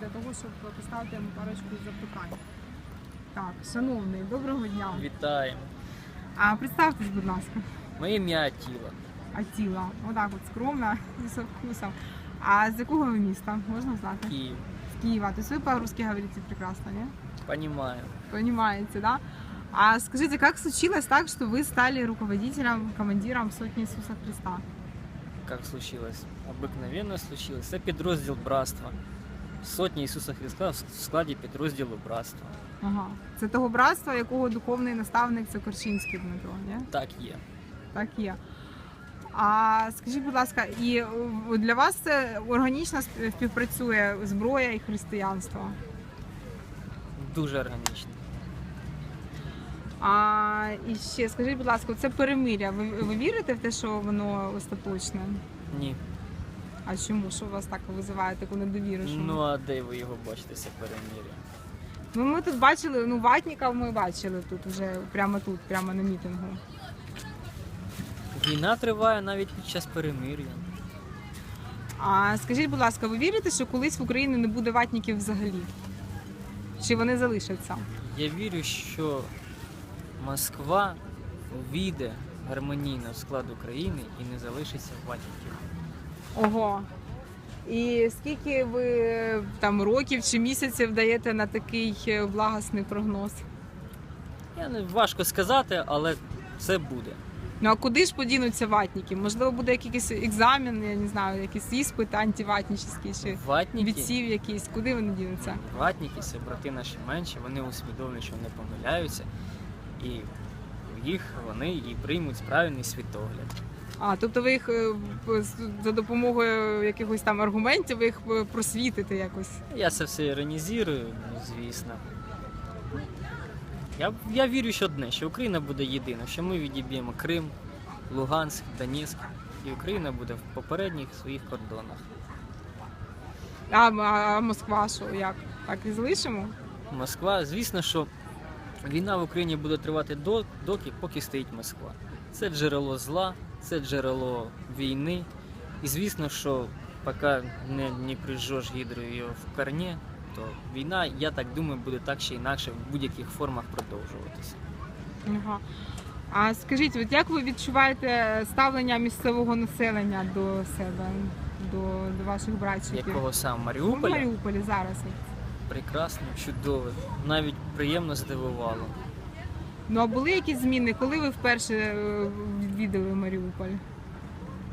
для того, щоб поставити йому парочку запитань. Так, шановний, доброго дня. Вітаємо. А представтесь, будь ласка, Моє ім'я Атіла. Атіла. Отак от скромно і з вкусом. А з якого ви міста? Можна знати? Київ. С Киева. То есть вы по-русски говорите прекрасно, не? Понимаю. Понимаете, да? А скажите, как случилось так, что вы стали руководителем, командиром сотни Иисуса Христа? Як случилось? Обикновенно случилось. Це підрозділ братства. Сотні Ісуса Христа в складі підрозділу братства. Ага. Це того братства, якого духовний наставник це Корчинський Дмитро, не? Так є. Так є. А скажіть, будь ласка, і е, для вас це органічно співпрацює зброя і християнство? Дуже органічно. А і ще скажіть, будь ласка, це перемиря. Ви, ви вірите в те, що воно остаточне? Ні. А чому? Що у вас так визиває таку недовіру? Що Ну а де ви його бачите, це перемір'я? Ну, ми тут бачили, ну, ватника ми бачили тут вже прямо тут, прямо на мітингу. Війна триває навіть під час перемир'я. А скажіть, будь ласка, ви вірите, що колись в Україні не буде ватників взагалі? Чи вони залишаться? Я вірю, що Москва увійде гармонійно в склад України і не залишиться ватників. Ого. І скільки ви там років чи місяців даєте на такий е, благосний прогноз? Я не важко сказати, але це буде. Ну а куди ж подінуться ватники? Можливо, буде якийсь екзамен, я не знаю, якийсь іспит антиватнічний чи Ватники. відсів якийсь. Куди вони дінуться? Ватники це брати наші менші, вони усвідомлюють, що вони помиляються, і їх вони і приймуть правильний світогляд. А, тобто ви їх е, за допомогою якихось там аргументів ви їх е, просвітите якось. Я це все іронізую, ну, звісно. Я, я вірю що одне, що Україна буде єдина, що ми відіб'ємо Крим, Луганськ, Донецьк, і Україна буде в попередніх своїх кордонах. А, а Москва що як? Так і залишимо? Москва, звісно, що війна в Україні буде тривати до, доки, поки стоїть Москва. Це джерело зла, це джерело війни. І звісно, що поки не, не прижжеш гідрою її в корні, то війна, я так думаю, буде так чи інакше в будь-яких формах продовжуватися. Ага. А скажіть, от як ви відчуваєте ставлення місцевого населення до себе, до, до ваших братчиків? Якого сам Ну, в Маріуполі зараз. прекрасно, чудове, навіть приємно здивувало. Ну а були якісь зміни, коли ви вперше е, відвідали Маріуполь?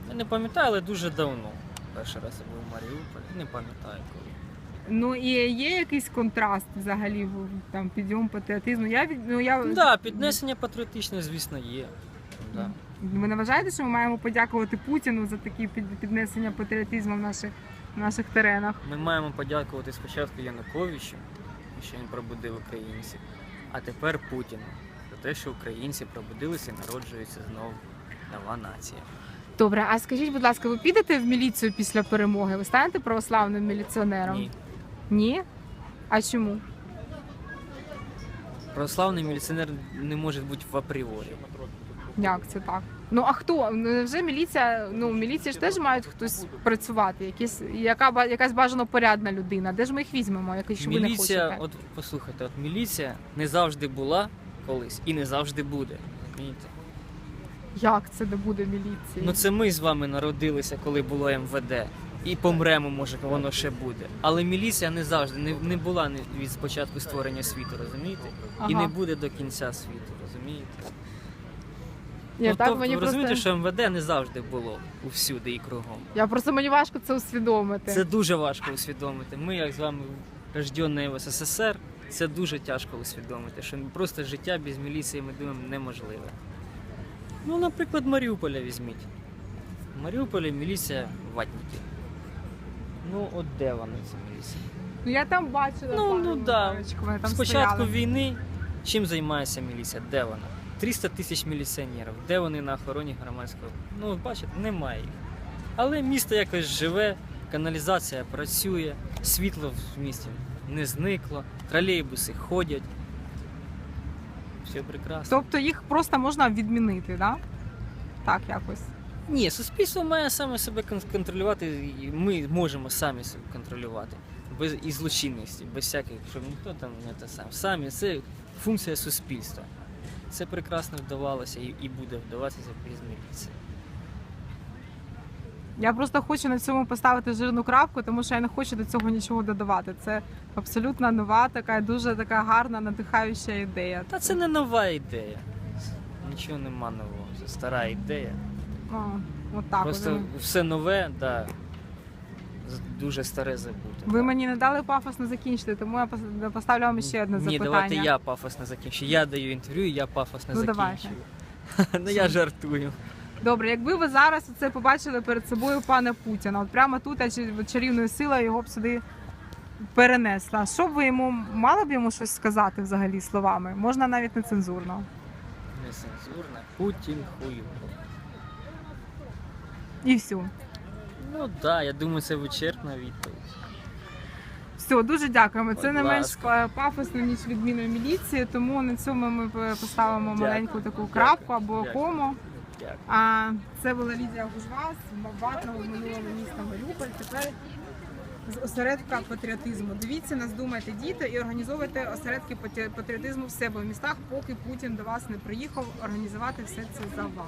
Я не пам'ятаю, але дуже давно. Перший раз я був в Маріуполі, не пам'ятаю коли. Ну і є якийсь контраст взагалі там підйом патріотизму. Я ну я Так, да, піднесення патріотичне, звісно, є. Да. ви не вважаєте, що ми маємо подякувати Путіну за такі піднесення патріотизму в наших в наших теренах? Ми маємо подякувати спочатку Януковичу, що він пробудив українців, а тепер Путіну те, що українці пробудилися і народжується знову нова нація. Добре, а скажіть, будь ласка, ви підете в міліцію після перемоги? Ви станете православним міліціонером? Ні. Ні? А чому? Православний міліціонер не може бути в апріорі. Як це так? Ну а хто? Ну, Вже міліція, ну в міліції ж теж мають хтось працювати, якісь, яка якась бажано порядна людина. Де ж ми їх візьмемо, якщо ви не Міліція, хочете? от послухайте, от міліція не завжди була колись і не завжди буде. розумієте? Як це не буде міліції? Ну це ми з вами народилися, коли було МВД. І помремо, може, воно ще буде. Але міліція не завжди не, не була від спочатку створення світу, розумієте? І Ага. не буде до кінця світу, розумієте? Ні, ну, так тобто, мені ви розумієте, просто... що МВД не завжди було усюди і кругом. Я просто мені важко це усвідомити. Це дуже важко усвідомити. Ми, як з вами рождені в СССР, це дуже тяжко усвідомити, що просто життя без міліції, ми думаємо, неможливе. Ну, наприклад, Маріуполя візьміть. В Маріуполі міліція ватників. Ну, от де вони, ця міліція? Ну я там бачила. Ну, ну, да. вони там Спочатку стояли. війни чим займається міліція? Де вона? 300 тисяч міліціонерів. Де вони на охороні громадського? Ну, бачите, немає їх. Але місто якось живе, каналізація працює, світло в місті не зникло, тролейбуси ходять. Все прекрасно. Тобто їх просто можна відмінити, да? Так, якось. Ні, суспільство має саме себе контролювати, і ми можемо самі себе контролювати. без і злочинності, без всяких, щоб ніхто там не те сам. Самі це функція суспільства. Це прекрасно вдавалося і, і буде вдаватися без міліції. Я просто хочу на цьому поставити жирну крапку, тому що я не хочу до цього нічого додавати. Це абсолютно нова, така дуже така гарна, надихаюча ідея. Та це не нова ідея. Нічого нема нового. Це стара ідея. О, от так. Просто от. все нове, да, дуже старе забуте. Ви мені не дали пафосно закінчити, тому я пос- поставлю вам ще одне Ні, запитання. давайте я пафосно закінчу. Я даю інтерв'ю, і я пафосно Ну, давайте. закінчую. ну я жартую. Добре, якби ви зараз це побачили перед собою пана Путіна, от прямо тут чарівною силою його б сюди перенесла. Що б ви йому мали б йому щось сказати взагалі словами? Можна навіть не цензурно. Нецензурно. Путін хую. І все. Ну так, да, я думаю, це вичерпна відповідь. Все, дуже дякуємо. Це Будь не менш ласка. пафосно, ніж відміна міліції, тому на цьому ми поставимо маленьку таку крапку або кому. А це була Лідія Гужва з минулого міста Маріуполь. Тепер з осередка патріотизму. Дивіться нас, думайте діти і організовуйте осередки патрі- патріотизму в себе в містах, поки Путін до вас не приїхав організувати все це за вас.